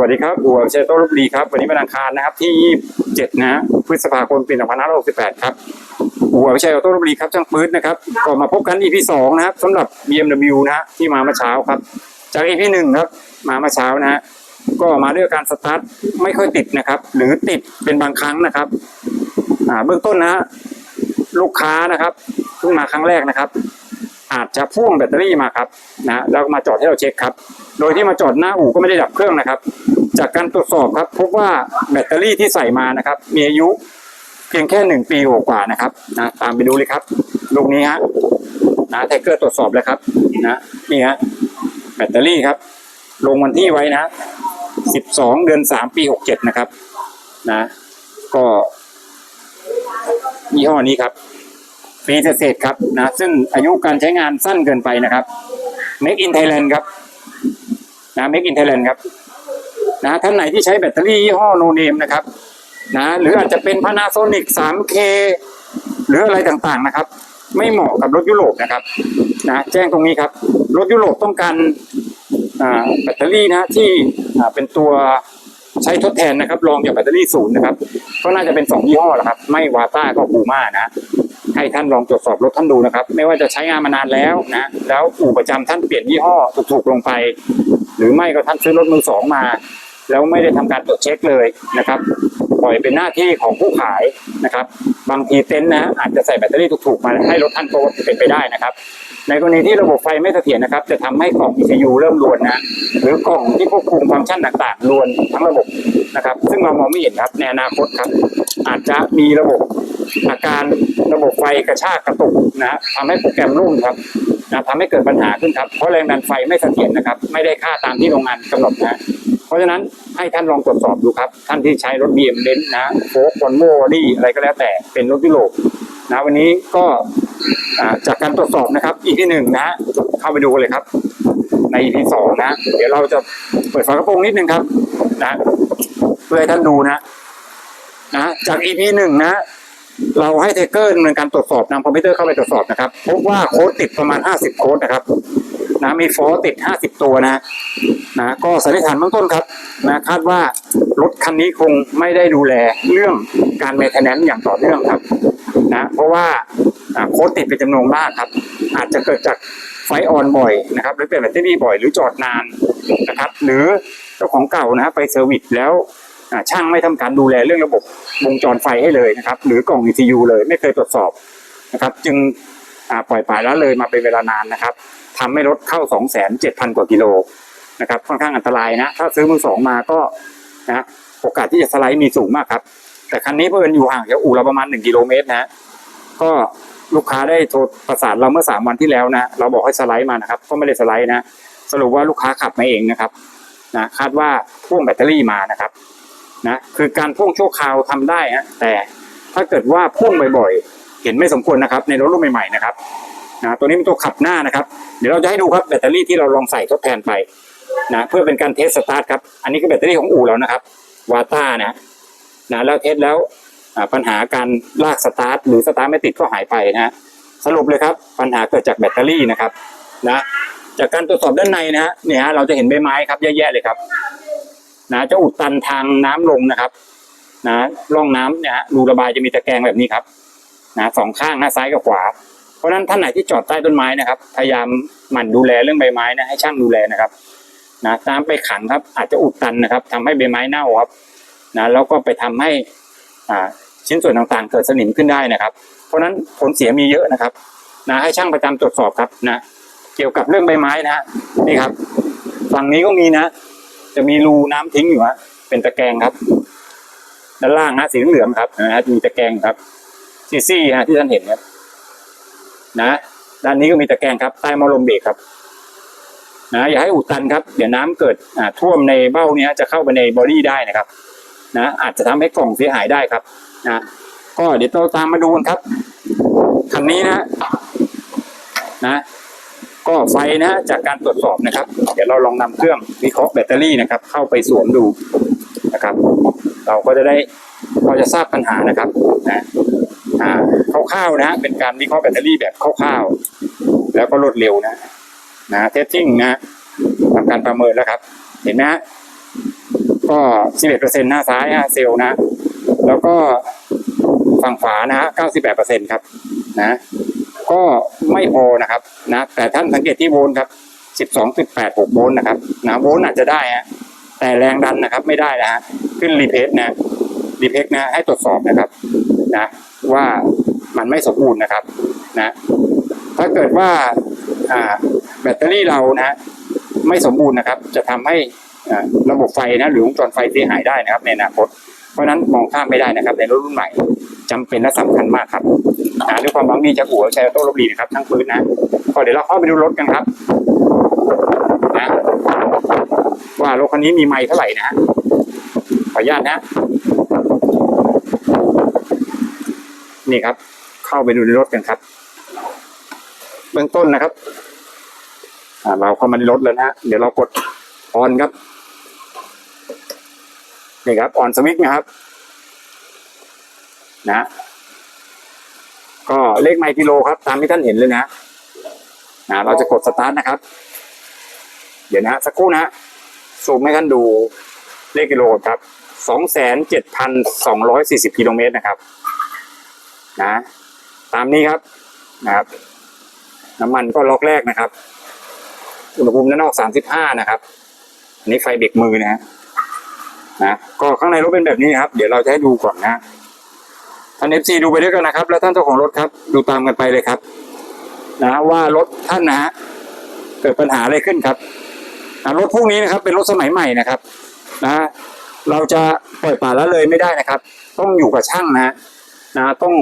วัสดีครับอัวเชโต้ลบลีครับ วันนี้เป็นอังคารนะครับ ที่ 27 นะพฤษภาคมปี2568 ครับอัววิชัยออโต้ลบลีครับช่างปืดนะครับก็มาพบกัน EP 2นะครับสำหรับ BMW นะฮะที่มาเมื่อเช้าครับ จาก EP 1ครับ มาเมื่อเช้านะฮะก็มาด้วยการสตาร์ทไม่ค่อยติดนะครับ หรือติดเป็นบางครั้งนะครับอ่าเบื้องต้นนะฮะลูกค้านะครับเพิ่งมาครั้งแรกนะครับ อาจจะพ่วงแบตเตอรี่มาครับนะแล้วมาจอดให้เราเช็คครับ โดยที่มาจอดหน้าอู่ก็ไม่ได้ดับเครื่องนะครับ จากการตรวจสอบครับพบว่าแบตเตอรี่ที่ใส่มานะครับ มีอายุเพียงแค่หนึ่งปีกว่านะครับนะตามไปดูเลยครับ ลูกนี้ฮะนะไทเกอร์ตรวจสอบแล้วครับนะนี่ฮะแบตเตอรี่ครับ ลงวันที่ไว้นะสิบสองเดือนสามปีหกเจ็ดนะครับ นะ ก็ยี่ห้อนี้ครับ ปีเศษครับนะซึ่งอายุการใช้งานสั้นเกินไปนะครับ Make in Thailand ครับนะ Make in Thailand ครับนะท่านไหนที่ใช้แบตเตอรี่ยี่ห้อโนเนมนะครับนะหรืออาจจะเป็น Panasonic 3K หรืออะไรต่างๆนะครับ ไม่เหมาะกับรถยุโรปนะครับนะแจ้งตรงนี้ครับ รถยุโรปต้องการแบตเตอรี่นะที่เป็นตัวใช้ทดแทนนะครับรองจากแบตเตอรี่ศูนย์นะครับ ก็น่าจะเป็นสองยี่ห้อแหละครับ ไม่วาต้าก็บูมานะ ให้ท่านลองตรวจสอบรถท่านดูนะครับ ไม่ว่าจะใช้งานมานานแล้วนะแล้วอู่ประจำท่านเปลี่ยนยี่ห้อถูกๆลงไป หรือไม่ก็ท่านซื้อรถมือสองมา แล้วไม่ได้ทำการตรวจเช็คเลยนะครับ ปล่อยเป็นหน้าที่ของผู้ขายนะครับ บางทีเต็นท์นะอาจจะใส่แบตเตอรี่ถูกๆมาให้รถท่านก็เป็นไปได้นะครับในกรณีที่ระบบไฟไม่เสถียรนะครับ จะทำให้กล่อง ECU เริ่มรวนนะหรือกล่องที่ควบคุมฟังก์ชันต่างๆรวนทั้งระบบนะครับ ซึ่งเรามองไม่เห็นครับในอนาคตครับ อาจจะมีระบบ อาการระบบไฟกระชากกระตุกนะฮะทำให้โปรแกรมรุ่นครับนะทำให้เกิดปัญหาขึ้นครับเพราะแรงดันไฟไม่เสถียรนะครับ ไม่ได้ค่าตามที่โรงงานกำหนดนะเพราะฉะนั้นให้ท่านลองตรวจสอบดูครับ ท่านที่ใช้รถ BM เบนซ์นะโฟล์คอนโมลี่อะไรก็แล้วแต่เป็นรถยุโรปนะวันนี้ก็จากการตรวจสอบนะครับ EP หนึ่งนะเข้าไปดูเลยครับ ใน EP สองนะ เดี๋ยวเราจะเปิดฝากระโปรงนิดนึงครับ นะเพื่อให้ท่านดูนะ นะจาก EP หนึ่งนะ เราให้เทเกอร์ดำเนินการตรวจสอบนำคอมพิวเตอร์เข้าไปตรวจสอบนะครับพบว่าโค้ดติดประมาณ 50 โค้ดนะครับนะมีฟอติด 50 ตัวนะนะก็สันนิษฐานเบื้องต้นครับนะคาดว่ารถคันนี้คงไม่ได้ดูแลเรื่องการเมนเทนแนนซ์อย่างต่อเนื่องครับนะเพราะว่าโค้ดติดเป็นจำนวนมากครับ อาจจะเกิดจากไฟออนบ่อยนะครับหรือเปลี่ยนแบตเตอรี่บ่อยหรือจอดนานนะครับ หรือเจ้าของเก่านะไปเซอร์วิสแล้ว ช่างไม่ทำการดูแลเรื่องระบบวงจรไฟให้เลยนะครับ หรือกล่อง ECU เลยไม่เคยตรวจสอบนะครับ จึงปล่อยปละละเลยมาเป็นเวลานานนะครับทำให้รถเข้า 2 7 0 0 0 กว่ากิโลนะครับค่อนข้างอันตรายนะ ถ้าซื้อมือสองมาก็นะโอกาสที่จะสไลด์มีสูงมากครับ แต่คันนี้เพิ่นอยู่ห่างจากอู่เราประมาณหนึ่งกิโลเมตรนะก็ลูกค้าได้โทรประสานเราเมื่อสามวันที่แล้วนะเราบอกให้สไลด์มานะครับ ก็ไม่ได้สไลด์นะ สรุปว่าลูกค้าขับมาเองนะครับนะคาดว่าพ่วงแบตเตอรี่มานะครับ นะคือการพ่วงชั่วคราวทำได้ฮะแต่ถ้าเกิดว่าพ่วงบ่อยๆ เห็นไม่สมควรนะครับ ในรถรุ่นใหม่ๆนะครับนะตัวนี้เป็นตัวขับหน้านะครับ เดี๋ยวเราจะให้ดูครับแบตเตอรี่ที่เราลองใส่ทดแทนไปนะเพื่อเป็นการเทสสตาร์ทครับ อันนี้ก็แบตเตอรี่ของอู่แล้วนะครับวาต้านะนะแล้วเทสแล้วปัญหาการลากสตาร์ทหรือสตาร์ทไม่ติดก็หายไปนะฮะสรุปเลยครับ ปัญหาเกิดจากแบตเตอรี่นะครับนะจากการตรวจสอบด้านในนะฮะเนี่ยฮะเราจะเห็นใบไม้ครับแย่ๆเลยครับ นะจะอุดตันทางน้ำลงนะครับ นะร่องน้ำเนี่ยฮะรูระบายจะมีตะแกรงแบบนี้ครับนะสองข้างนะซ้ายกับขวา เพราะนั้นท่านไหนที่จอดใต้ต้นไม้นะครับ พยายามหมั่นดูแลเรื่องใบไม้นะให้ช่างดูแลนะครับนะน้ำไปขังครับ อาจจะอุดตันนะครับทำให้ใบไม้เน่าครับนะแล้วก็ไปทำให้อ่าชิ้นส่วนต่างๆ เกิดสนิมขึ้นได้นะครับ เพราะฉะนั้นผลเสียมีเยอะนะครับนะให้ช่างประจำตรวจสอบครับนะ เกี่ยวกับเรื่องใบไม้นะฮะนี่ครับ ฝั่งนี้ก็มีนะ จะมีรูน้ำทิ้งอยู่ฮะเป็นตะแกรงครับ ด้านล่างนะสีเหลืองครับนะฮะมีตะแกรงครับซีซี่ฮะที่ท่านเห็นครับนะด้านนี้ก็มีตะแกรงครับใต้มอลมเบรกครับ นะอย่าให้อุดตันครับ เดี๋ยวน้ำเกิดอ่าท่วมในเบ้าเนี้ยจะเข้าไปในบอดี้ได้นะครับ นะ อาจจะทำให้กล่องเสียหายได้ครับ นะก็เดี๋ยวเราตามมาดูกันครับคันนี้นะ นะ ก็ไฟนะฮะจากการตรวจสอบนะครับ เดี๋ยวเราลองนำเครื่องวิเคราะห์แบตเตอรี่นะครับ เข้าไปสวมดูนะครับ เราก็จะได้พอจะทราบปัญหานะครับนะอ่าคร่าวๆนะฮะเป็นการวิเคราะห์แบตเตอรี่แบบคร่าวๆแล้วก็รวดเร็วนะนะเทสติ้งนะทำการประเมินแล้วครับ เห็นไหมฮะก็11%หน้าซ้ายฮะเซลล์นะ แล้วก็ฝั่งขวานะฮะ98%ครับนะ ก็ไม่พอนะครับนะแต่ท่านสังเกตที่โวลต์ครับ12.86โวลต์นะครับนะโวลต์อาจจะได้ฮะแต่แรงดันนะครับไม่ได้นะฮะขึ้นรีเพสนะรีเพสนะให้ตรวจสอบนะครับนะว่ามันไม่สมบูรณ์นะครับนะถ้าเกิดว่าอ่าแบตเตอรี่เรานะไม่สมบูรณ์นะครับ จะทำให้ระบบไฟนะหรือวงจรไฟเสียหายได้นะครับในอนาคตเพราะฉะนั้นมองข้ามไม่ได้นะครับในรุ่นใหม่ จำเป็นและสำคัญมากครับอ่าด้วยความหวังดีจากอู่ชัยออโต้ลบบุรีนะครับทั้งพื้นนะก็เดี๋ยวเราเข้าไปดูรถกันครับนะว่ารถคันนี้มีไมล์เท่าไหร่นะฮะขออนุญาตนะ นี่ครับ เข้าไปดูในรถกันครับเบื้องต้นนะครับเราเข้ามาในรถแล้วนะเดี๋ยวเรากดออนครับนี่ครับออนสวิตช์นะครับ นะก็เลขไมล์กิโลครับ ตามที่ท่านเห็นเลยนะนะเราจะกดสตาร์ทนะครับ เดี๋ยวนะสักครู่นะซูมให้ท่านดูเลขกิโลครับสองแสนเจ็ดพันสองร้อยสี่สิบกิโลเมตรนะครับ นะ ตามนี้ครับนะครับ น้ำมันก็ล็อกแรกนะครับ อุณหภูมิด้านนอกสามสิบห้านะครับ อันนี้ไฟเบรกมือนะฮะนะ ก็ข้างในรถเป็นแบบนี้นะครับ เดี๋ยวเราจะให้ดูก่อนนะ ท่านเอฟซีดูไปด้วยกันนะครับ แล้วท่านเจ้าของรถครับ ดูตามกันไปเลยครับ นะว่ารถท่านนะฮะเกิดปัญหาอะไรขึ้นครับรถพวกนี้นะครับ เป็นรถสมัยใหม่นะครับนะเราจะปล่อยป่าละเลยไม่ได้นะครับ ต้องอยู่กับช่างนะนะต้อง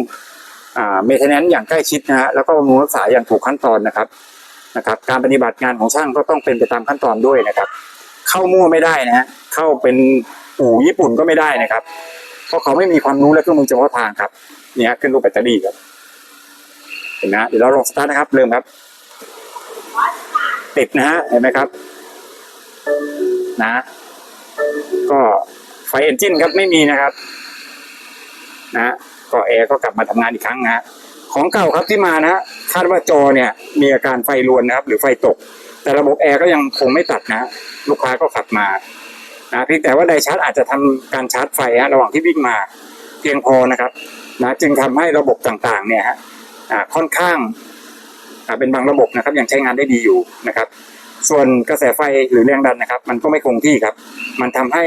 อ่าเมทแนนอย่างใกล้ชิดนะฮะแล้วก็บำรุงรักษาอย่างถูกขั้นตอนนะครับนะครับ การปฏิบัติงานของช่างก็ต้องเป็นไปตามขั้นตอนด้วยนะครับ เข้ามั่วไม่ได้นะฮะเข้าเป็นอู่ญี่ปุ่นก็ไม่ได้นะครับ เพราะเขาไม่มีความรู้และเครื่องมือเฉพาะทางครับเนี่ยขึ้นรูปแบตเตอรี่ครับเห็นนะเดี๋ยวเราลองสตาร์ทนะครับเริ่มครับ ติดนะฮะเห็นไหมครับนะ ก็ไฟเอนจินครับไม่มีนะครับ นะก็แอร์ก็กลับมาทำงานอีกครั้งนะฮะของเก่าครับที่มานะคาดว่าจอเนี่ย มีอาการไฟรวนนะครับ หรือไฟตก แต่ระบบแอร์ก็ยังคงไม่ตัดนะฮะลูกค้าก็ขับมา นะเพียงแต่ว่าไดชาร์จอาจจะทำการชาร์จไฟฮะระหว่างที่วิ่งมาเพียงพอนะครับนะจึงทำให้ระบบต่างๆเนี่ยฮะค่อนข้างเป็นบางระบบนะครับยังใช้งานได้ดีอยู่นะครับ ส่วนกระแสไฟหรือแรงดันนะครับ มันก็ไม่คงที่ครับ มันทำให้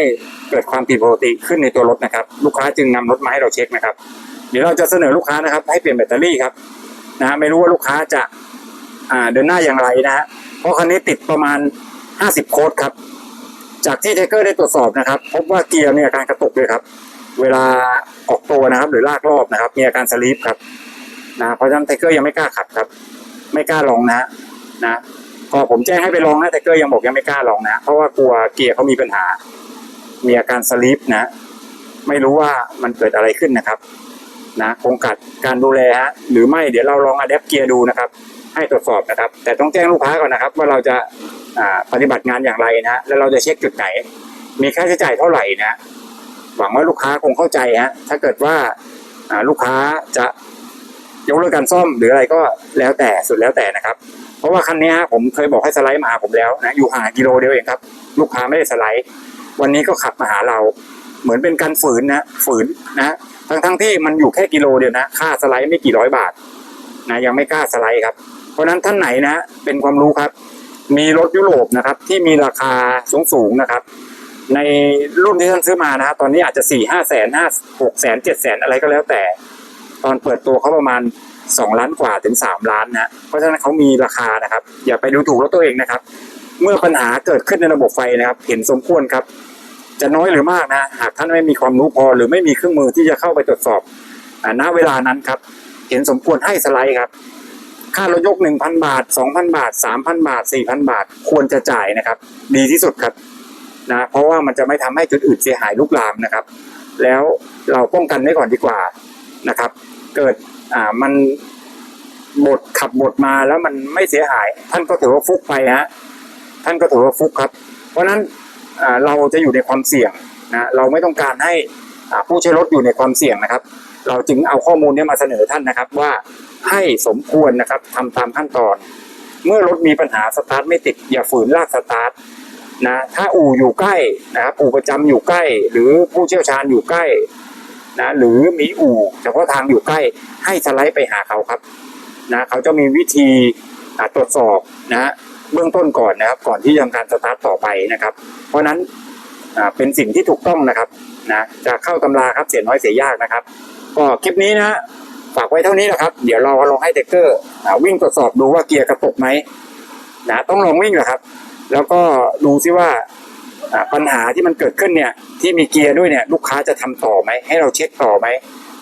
เกิดความผิดปกติขึ้นในตัวรถนะครับ ลูกค้าจึงนำรถมาให้เราเช็คนะครับ เดี๋ยวเราจะเสนอลูกค้านะครับ ให้เปลี่ยนแบตเตอรี่ครับนะฮะไม่รู้ว่าลูกค้าจะเดินหน้าอย่างไรนะฮะเพราะคันนี้ติดประมาณ 50 โค้ดครับ จากที่เทเกอร์ได้ตรวจสอบนะครับ พบว่าเกียร์มีอาการกระตุกเลยครับ เวลาออกตัวนะครับ หรือลากรอบนะครับ มีอาการสลีปครับนะเพราะฉะนั้นไทเกอร์ยังไม่กล้าขับครับ ไม่กล้าลองนะนะก็ผมแจ้งให้ไปลองนะไทเกอร์ยังบอกยังไม่กล้าลองนะ เพราะว่ากลัวเกียร์เขามีปัญหา มีอาการสลีปนะ ไม่รู้ว่ามันเกิดอะไรขึ้นนะครับนะคงกัดการดูแลฮะหรือไม่เดี๋ยวเราลองอะแดปเกียร์ดูนะครับ ให้ตรวจสอบนะครับ แต่ต้องแจ้งลูกค้าก่อนนะครับ ว่าเราจะ ปฏิบัติงานอย่างไรนะฮะแล้วเราจะเช็คจุดไหน มีค่าใช้จ่ายเท่าไหร่นะหวังว่าลูกค้าคงเข้าใจฮะถ้าเกิดว่าลูกค้าจะยกเลิกการซ่อมหรืออะไรก็แล้วแต่สุดแล้วแต่นะครับ เพราะว่าคันนี้ฮะผมเคยบอกให้สไลด์มาหาผมแล้วนะอยู่ห่างกิโลเดียวเองครับ ลูกค้าไม่ได้สไลด์ วันนี้ก็ขับมาหาเรา เหมือนเป็นการฝืนนะฝืนนะทั้งทั้งที่มันอยู่แค่กิโลเดียวนะ ค่าสไลด์ไม่กี่ร้อยบาทนะยังไม่กล้าสไลด์ครับ เพราะนั้นท่านไหนนะ เป็นความรู้ครับ มีรถยุโรปนะครับ ที่มีราคาสูงสูงๆนะครับ ในรุ่นที่ท่านซื้อมานะครับตอนนี้อาจจะสี่ห้าแสนห้าหกแสนเจ็ดแสนอะไรก็แล้วแต่ ตอนเปิดตัวเขาประมาณสองล้านกว่าถึงสามล้านนะเพราะฉะนั้นเขามีราคานะครับ อย่าไปดูถูกรถตัวเองนะครับ เมื่อปัญหาเกิดขึ้นในระบบไฟนะครับ เห็นสมควรครับ จะน้อยหรือมากนะ หากท่านไม่มีความรู้พอหรือไม่มีเครื่องมือที่จะเข้าไปตรวจสอบอ่าณเวลานั้นครับ เห็นสมควรให้สไลด์ครับ ค่ารถยกหนึ่งพันบาทสองพันบาทสามพันบาทสี่พันบาท ควรจะจ่ายนะครับ ดีที่สุดครับนะเพราะว่ามันจะไม่ทำให้จุดอื่นเสียหายลุกลามนะครับ แล้วเราป้องกันไว้ก่อนดีกว่านะครับ เกิดอ่ามันบดขับบดมาแล้วมันไม่เสียหาย ท่านก็ถือว่าฟุกไปฮะท่านก็ถือว่าฟุกครับ เพราะฉะนั้นอ่าเราจะอยู่ในความเสี่ยงนะเราไม่ต้องการให้อ่าผู้ใช้รถอยู่ในความเสี่ยงนะครับ เราจึงเอาข้อมูลนี้มาเสนอท่านนะครับว่า ให้สมควรนะครับทำตามขั้นตอน เมื่อรถมีปัญหาสตาร์ทไม่ติดอย่าฝืนลากสตาร์ทนะถ้าอู่อยู่ใกล้นะครับอู่ประจำอยู่ใกล้ หรือผู้เชี่ยวชาญอยู่ใกล้นะหรือมีอู่เฉพาะทางอยู่ใกล้ให้สไลด์ไปหาเขาครับนะเขาจะมีวิธีตรวจสอบนะเบื้องต้นก่อนนะครับ ก่อนที่จะทำการสตาร์ทต่อไปนะครับ เพราะนั้นเป็นสิ่งที่ถูกต้องนะครับนะจะเข้าตำราครับเสียน้อยเสียยากนะครับ ก็คลิปนี้นะ ฝากไว้เท่านี้แหละครับ เดี๋ยวเราลองให้เด็กเกอร์วิ่งตรวจสอบดูว่าเกียร์กระตุกไหมนะต้องลองวิ่งแหละครับ แล้วก็ดูซิว่าปัญหาที่มันเกิดขึ้นเนี่ยที่มีเกียร์ด้วยเนี่ยลูกค้าจะทำต่อไหมให้เราเช็คต่อไหม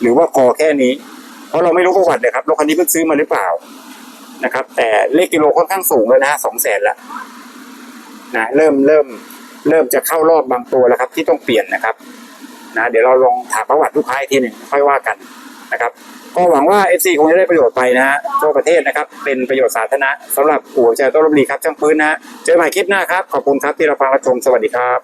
หรือว่าพอแค่นี้ เพราะเราไม่รู้ประวัติเลยครับรถคันนี้เพิ่งซื้อมาหรือเปล่านะครับ แต่เลขกิโลค่อนข้างสูงเลยนะสองแสนละนะเริ่มเริ่มเริ่มจะเข้ารอบบางตัวแล้วครับ ที่ต้องเปลี่ยนนะครับนะเดี๋ยวเราลองถามประวัติลูกค้าอีกทีหนึ่งค่อยว่ากันนะครับ ก็หวังว่า FC คงจะได้ประโยชน์ไปนะฮะทั่วประเทศนะครับ เป็นประโยชน์สาธารณะสำหรับหัวใจต้นรบดีครับช่างปืนนะฮะเจอกันใหม่คลิปหน้าครับ ขอบคุณครับที่เราฟังรับชมสวัสดีครับ